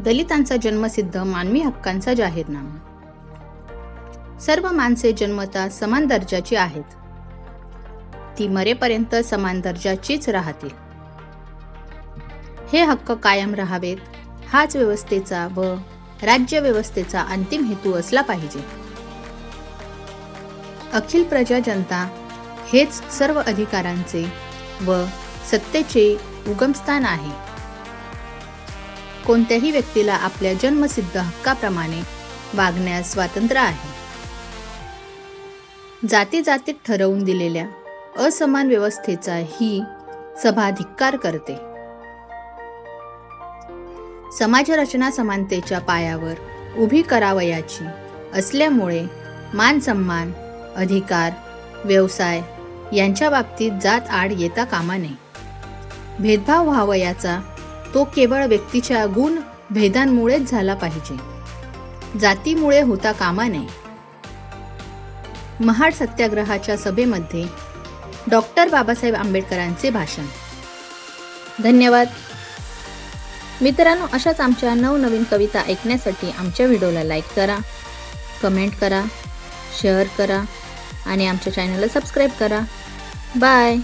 दलितांचा जन्मसिद्ध मानवी हक्कांचा जाहीरनामा. सर्व माणसे जन्मता समान दर्जाची आहेत. ती मरेपर्यंत समान दर्जाचीच राहतील. हे हक्क कायम राहावेत हाच व्यवस्थेचा व राज्यव्यवस्थेचा अंतिम हेतू असला पाहिजे. अखिल प्रजा जनता हेच सर्व अधिकारांचे व सत्तेचे उगमस्थान आहे. कोणत्याही व्यक्तीला आपल्या जन्मसिद्ध हक्काप्रमाणे वागण्यास स्वातंत्र्य आहे. जाती जातीत ठरवून दिलेल्या असमान व्यवस्थेचा ही सभा धिक्कार करते. समाजरचना समानतेच्या पायावर उभी करावयाची असल्यामुळे मान सन्मान अधिकार व्यवसाय यांच्या बाबतीत जात आड येता कामा नये. भेदभाव व्हावयाचा तो केवळ व्यक्तीच्या गुण भेदांमुळेच झाला पाहिजे. जातीमुळे होता कामा नये महाड सत्याग्रहाच्या सभेमध्ये डॉक्टर बाबासाहेब आंबेडकरांचे भाषण. धन्यवाद. मित्रांनो अशाच आमच्या नवनवीन कविता ऐकण्यासाठी आमच्या व्हिडिओला लाईक करा कमेंट करा शेअर करा आणि आमच्या चॅनलला सबस्क्राईब करा. बाय.